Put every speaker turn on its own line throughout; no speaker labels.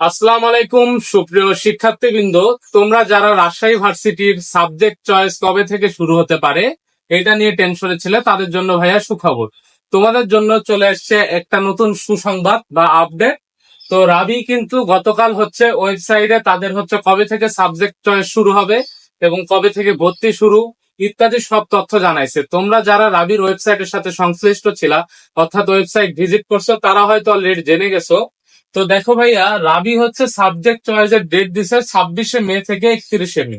আসসালামু আলাইকুম, সুপ্রিয় শিক্ষার্থীবৃন্দ। তোমরা যারা রাজশাহী ভার্সিটির সাবজেক্ট চয়েস কবে থেকে শুরু হতে পারে, এটা নিয়ে টেনশনে ছিলে, তাদের জন্য ভাইয়া সুখবর। তোমাদের জন্য চলে এসছে একটা নতুন সুসংবাদ বা আপডেট। তো রাবি কিন্তু গতকাল হচ্ছে ওয়েবসাইটে তাদের হচ্ছে কবে থেকে সাবজেক্ট চয়েস শুরু হবে এবং কবে থেকে ভর্তি শুরু ইত্যাদি সব তথ্য জানাইছে। তোমরা যারা রাবির ওয়েবসাইটের সাথে সংশ্লিষ্ট ছিলা, অর্থাৎ ওয়েবসাইট ভিজিট করছ, তারা হয়তো অলরেডি জেনে গেছো তো দেখো ভাইয়া, রাবি হচ্ছে সাবজেক্ট চয়েসের ডেট দিছে ছাব্বিশে মে থেকে একত্রিশে মে।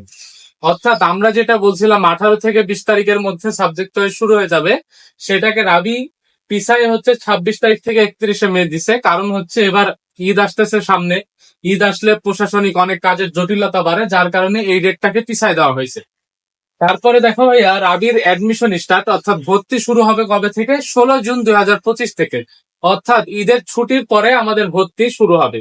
অর্থাৎ আমরা যেটা বলছিলাম, আঠারো থেকে বিশ তারিখের মধ্যে সাবজেক্ট চয়েস শুরু হয়ে যাবে। সেটাকে রাবি পিসাই হচ্ছে ছাব্বিশ তারিখ থেকে একত্রিশে মে দিছে। কারণ হচ্ছে এবার ঈদ আসতেছে সামনে। ঈদ আসলে প্রশাসনিক অনেক কাজের জটিলতা বাড়ে, যার কারণে এই ডেটটাকে পিছায় দেওয়া হয়েছে। তারপরে দেখো ভাইয়া, রাবির অ্যাডমিশন স্টার্ট অর্থাৎ ভর্তি শুরু হবে কবে থেকে? ষোলো জুন দুই হাজার পঁচিশ থেকে। অর্থাৎ ঈদের ছুটির পরে আমাদের ভর্তি শুরু হবে।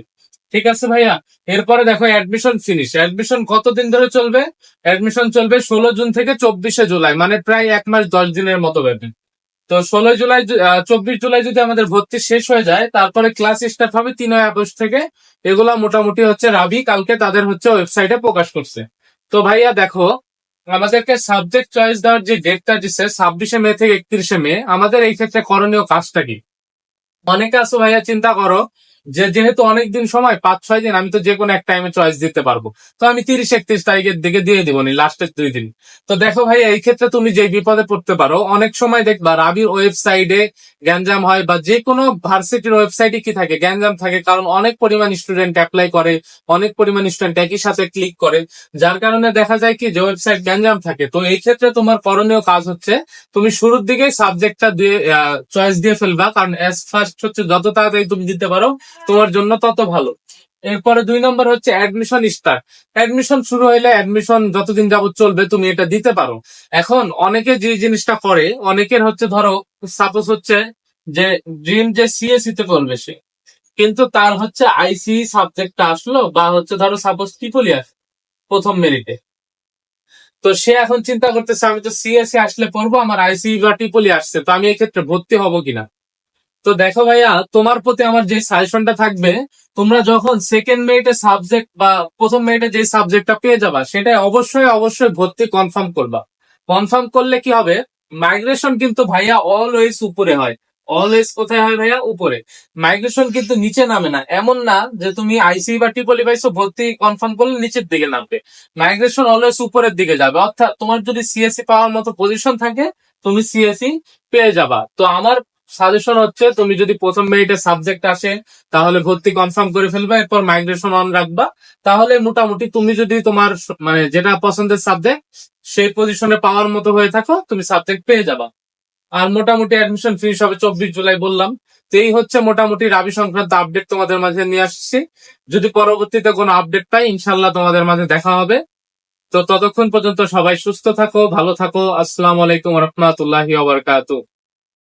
ঠিক আছে ভাইয়া? এরপরে দেখো অ্যাডমিশন ফিনিশ অ্যাডমিশন কতদিন ধরে চলবে? অ্যাডমিশন চলবে ষোলো জুন থেকে চব্বিশে জুলাই মানে প্রায় এক মাস দশ দিনের মতো ব্যাপী। তো ষোলো জুলাই চব্বিশ জুলাই যদি আমাদের ভর্তি শেষ হয়ে যায়, তারপরে ক্লাস স্টার্ট হবে তিনই আগস্ট থেকে। এগুলা মোটামুটি হচ্ছে রাবি, কালকে তাদের হচ্ছে ওয়েবসাইটে প্রকাশ করছে। তো ভাইয়া দেখো, আমাদেরকে সাবজেক্ট চয়েস দেওয়ার যে ডেটটা দিচ্ছে ছাব্বিশে মে থেকে একত্রিশে মে, আমাদের এই ক্ষেত্রে করণীয় কাজটা কি? অনেকে আছো ভাইয়া চিন্তা করো যে যেহেতু অনেকদিন সময়, পাঁচ, ছয় দিন, আমি তো যে কোনো এক টাইমে চয়েস দিতে পারব। তো আমি তিরিশ, একত্রিশ তারিখের দিকে দিয়ে দিব নি লাস্টের দুই দিন। তো দেখো ভাই, এই ক্ষেত্রে তুমি যে বিপদে পড়তে পারো, অনেক সময় দেখবা রাবির ওয়েবসাইটে গ্যাঞ্জাম হয় বা যে কোনো ভার্সিটির ওয়েবসাইটে কি থাকে, গ্যাঞ্জাম থাকে। কারণ অনেক পরিমাণ স্টুডেন্ট অ্যাপ্লাই করে, অনেক পরিমাণ স্টুডেন্ট একই সাথে ক্লিক করে। যার কারণে দেখা যায় কি, যে ওয়েবসাইট গ্যাঞ্জাম থাকে। তো এই ক্ষেত্রে তোমার করণীয় কাজ হচ্ছে, তুমি শুরুর দিকেই সাবজেক্টটা দিয়ে চয়েস দিয়ে ফেলবা। কারণ এস ফার্স্ট হচ্ছে, যত তাড়াতাড়ি তুমি দিতে পারো তোমার জন্য তত ভালো। এরপরে দুই নম্বর হচ্ছে অ্যাডমিশন স্টার্ট অ্যাডমিশন শুরু হইলে অ্যাডমিশন যতদিন যাবত চলবে তুমি এটা দিতে পারো। এখন অনেকে যে জিনিসটা করে, অনেকের হচ্ছে ধরো সাপোজ হচ্ছে যে ড্রিম যে সিএসসি তে করবে সে। কিন্তু তার হচ্ছে আইসি সাবজেক্টটা আসলো বা হচ্ছে ধরো সাপোজ ট্রিপলি প্রথম মেরিটে তো সে এখন চিন্তা করতেছে, আমি তো সিএসসি আসলে পড়ব, আমার আইসি বা ট্রিপলি আসছে, তো আমি এই ক্ষেত্রে ভর্তি হব কিনা? তো দেখো ভাইয়া, তোমার প্রতি আমার যে সাজেশনটা থাকবে, তোমরা যখন সেকেন্ড মেরিটে সাবজেক্ট বা প্রথম মেরিটে যে সাবজেক্টটা পেয়ে যাবা সেটা অবশ্যই অবশ্যই ভর্তি কনফার্ম করবা। কনফার্ম করলে কি হবে? মাইগ্রেশন কিন্তু ভাইয়া অলওয়েজ উপরে হয়। অলওয়েজ কোথায় হয় ভাইয়া? উপরে। মাইগ্রেশন কিন্তু নিচে নামে না। এমন না যে তুমি আইসি বা টিপলি পাইছো ভর্তি কনফার্ম করলে নিচের দিকে নামবে। মাইগ্রেশন অলওয়েজ উপরের দিকে যাবে। অর্থাৎ তোমার যদি সিএসসি পাওয়ার মতো পজিশন থাকে, তুমি সিএসসি পেয়ে যাবা। তো আমার সাজেশন হচ্ছে তুমি যদি প্রথম মেরিটে সাবজেক্ট আসে, তাহলে ভর্তি কনফার্ম করে ফেলবা, এরপর মাইগ্রেশন অন রাখবা। তাহলে মোটামুটি তুমি যদি তোমার মানে যেটা পছন্দের সাবজেক্ট সেই পজিশনে পাওয়ার মতো হয়ে থাকো, তুমি সাবজেক্ট পেয়ে যাবা। আর মোটামুটি অ্যাডমিশন ফিনিশ হবে চব্বিশ জুলাই বললাম। তো এই হচ্ছে মোটামুটি রাবি সংক্রান্ত আপডেট তোমাদের মাঝে নিয়ে আসছি। যদি পরবর্তীতে কোনো আপডেট পাই ইনশাল্লাহ তোমাদের মাঝে দেখা হবে। তো ততক্ষণ পর্যন্ত সবাই সুস্থ থাকো, ভালো থাকো। আসসালামু আলাইকুম রহমতুল্লাহি ওবরকাতু